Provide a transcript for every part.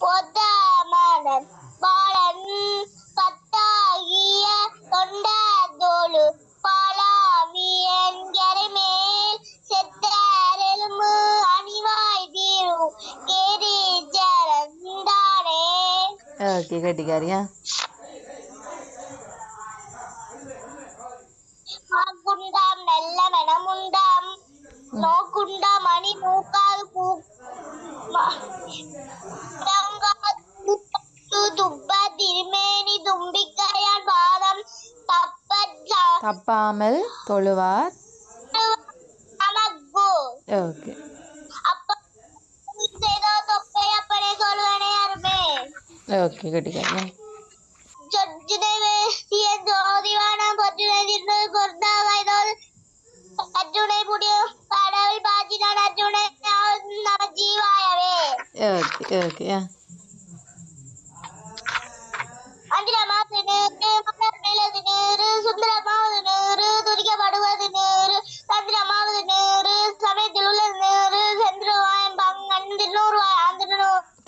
பொத்தாமணன் பாலன் பத்தாகிய தொண்டதோடு பாலாவிய கரைமேல் செத்தரெலும்பு அணிவாய் தீரும் carry சரந்தானே okay கேட்டிக்காரியா? நோக்குண்டாம் நல்ல மனமுண்டாம் நோக்குண்டாம் அணி மூ தப்பாமல் தொழுவார். ஓகே. ஓகே கட்டிக்காங்க ஓகே ஓகே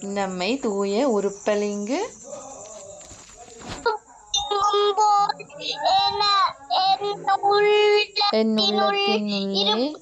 நம்மை தூய உருப்பலிங்கு. என் உள்ளத்தினே